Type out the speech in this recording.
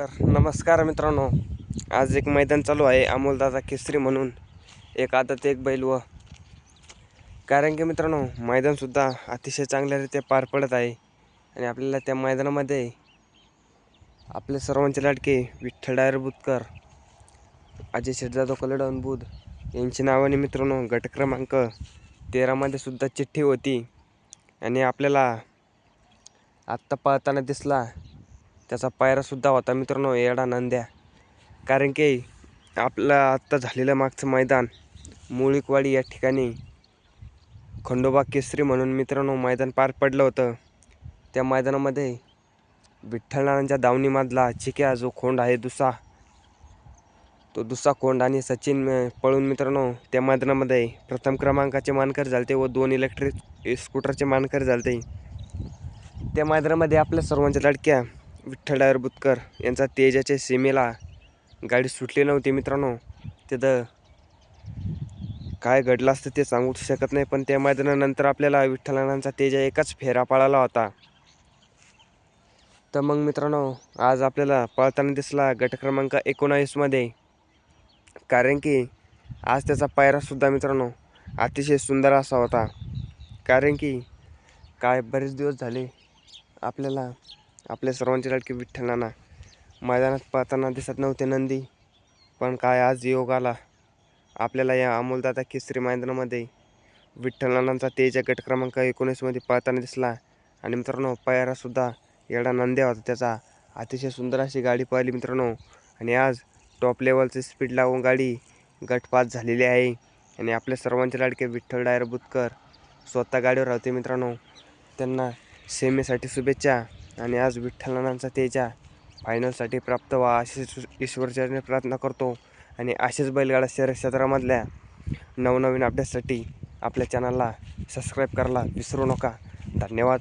तर नमस्कार मित्रांनो आज एक मैदान चालू आहे अमोलदादा केसरी म्हणून. एक आदत एक बैल व. कारण की मित्रांनो मैदानसुद्धा अतिशय चांगल्यारीत्या पार पडत आहे आणि आपल्याला त्या मैदानामध्ये आपले सर्वांचे लाडके विठ्ठल डायर बुतकर अजय शेठ कलडन बुध यांची नावाने मित्रांनो गट क्रमांक तेरामध्ये सुद्धा चिठ्ठी होती आणि आपल्याला आत्ता पाहताना दिसला त्याचा पायरासुद्धा होता मित्रांनो येडा नंद्या. कारण की आपलं आत्ता झालेलं मागचं मैदान मुळीकवाडी या ठिकाणी खंडोबा केसरी म्हणून मित्रांनो मैदान पार पडलं होतं. त्या मैदानामध्ये विठ्ठलनारायणच्या दावणीमधला चिक्या जो खोंड आहे दुसा तो दुसरा खोंड आणि सचिन पळून मित्रांनो त्या मैदानामध्ये प्रथम क्रमांकाचे मानकर झालते व दोन इलेक्ट्रिक स्कूटरचे मानकर झालते. त्या मैदानामध्ये आपल्या सर्वांच्या लडक्या विठ्ठल डायर बुतकर यांचा तेजाच्या सीमेला गाडी सुटली नव्हती मित्रांनो. तिथं काय घडलं असतं ते सांगू शकत नाही पण त्या मैदानानंतर आपल्याला विठ्ठलांचा तेजा एकाच फेरा पळाला होता. तर मग मित्रांनो आज आपल्याला पळताना दिसला गट क्रमांक एकोणावीसमध्ये कारण की आज त्याचा पायरासुद्धा मित्रांनो अतिशय सुंदर असा होता. कारण की काय बरेच दिवस झाले आपल्याला आपल्या सर्वांचे लाडके विठ्ठलांना मैदानात पाहताना दिसत नव्हते नंदी पण काय आज योग आला. आपल्याला या अमोलदादा केसरी मैदानामध्ये नानांचा तेजा गट क्रमांक एकोणीसमध्ये पळताना दिसला. आणि मित्रांनो पायरासुद्धा एवढा नंद्या होता त्याचा. अतिशय सुंदर अशी गाडी पाहिली मित्रांनो. आणि आज टॉप लेवलची स्पीड लावून गाडी गटपास झालेली आहे. आणि आपल्या सर्वांचे लाडके विठ्ठल डायर बुतकर स्वतः गाडीवर राहते मित्रांनो. त्यांना सेमीसाठी शुभेच्छा. आणि आज विठ्ठलानांचा तेजा फायनलसाठी प्राप्त व्हा अशी ईश्वरचरणी प्रार्थना करतो. आणि असेच बैलगाडा शहर क्षेत्रामधल्या नवनवीन अपडेट्ससाठी आपल्या चॅनलला सबस्क्राईब करायला विसरू नका. धन्यवाद.